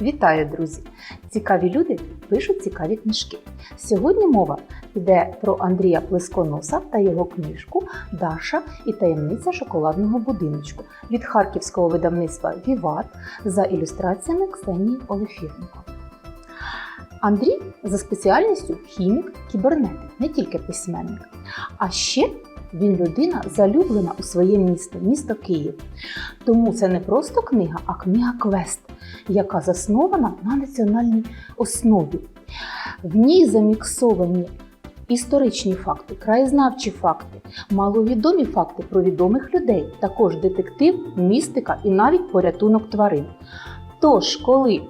Вітаю, друзі! Цікаві люди пишуть цікаві книжки. Сьогодні мова йде про Андрія Плесконоса та його книжку Даша і таємниця шоколадного будиночку від харківського видавництва Віват за ілюстраціями Ксенії Олефіренко. Андрій за спеціальністю хімік, кібернетик, не тільки письменник. А ще він людина залюблена у своє місто, місто Київ. Тому це не просто книга, а книга квест, яка заснована на національній основі. В ній заміксовані історичні факти, краєзнавчі факти, маловідомі факти про відомих людей, також детектив, містика і навіть порятунок тварин. Тож, коли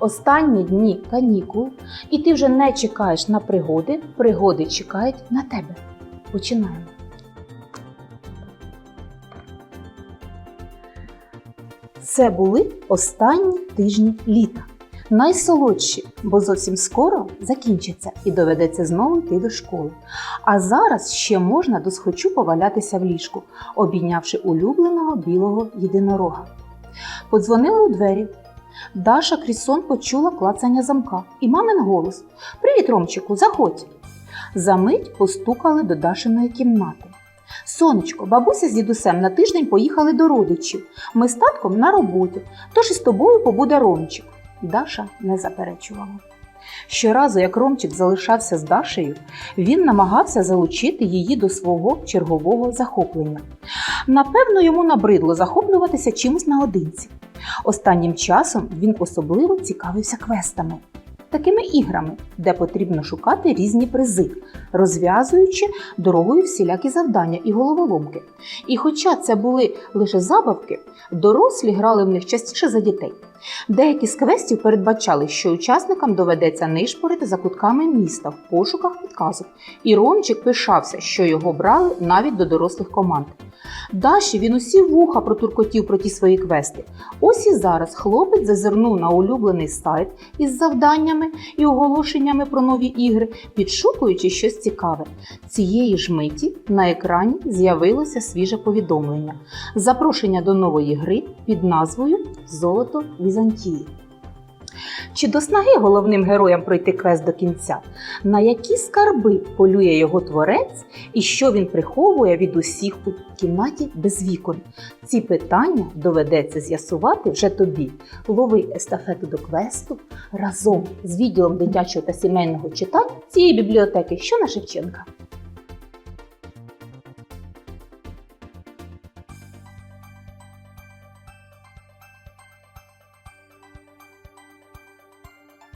останні дні канікул, і ти вже не чекаєш на пригоди, пригоди чекають на тебе. Починаємо. Це були останні тижні літа. Найсолодші, бо зовсім скоро закінчиться і доведеться знову йти до школи. А зараз ще можна досхочу повалятися в ліжку, обійнявши улюбленого білого єдинорога. Подзвонили у двері. Даша крізь сон почула клацання замка і мамин голос: Привіт, Ромчику, заходь. Замить постукали до Дашиної кімнати. Сонечко, бабуся з дідусем на тиждень поїхали до родичів. Ми з татком на роботі, тож із тобою побуде Ромчик. Даша не заперечувала. Щоразу, як Ромчик залишався з Дашею, він намагався залучити її до свого чергового захоплення. Напевно, йому набридло захоплюватися чимось наодинці. Останнім часом він особливо цікавився квестами, такими іграми, де потрібно шукати різні призи, розв'язуючи дорогою всілякі завдання і головоломки. І хоча це були лише забавки, дорослі грали в них частіше за дітей. Деякі з квестів передбачали, що учасникам доведеться нишпорити за кутками міста в пошуках підказок, і Ромчик пишався, що його брали навіть до дорослих команд. Даші він усі вуха протуркотів про ті свої квести. Ось і зараз хлопець зазирнув на улюблений сайт із завданнями і оголошеннями про нові ігри, підшукуючи щось цікаве. Цієї ж миті на екрані з'явилося свіже повідомлення: запрошення до нової гри під назвою Золото Візантії. Чи до снаги головним героям пройти квест до кінця? На які скарби полює його творець і що він приховує від усіх у кімнаті без вікон? Ці питання доведеться з'ясувати вже тобі. Лови естафету до квесту разом з відділом дитячого та сімейного читань цієї бібліотеки, що на Шевченка.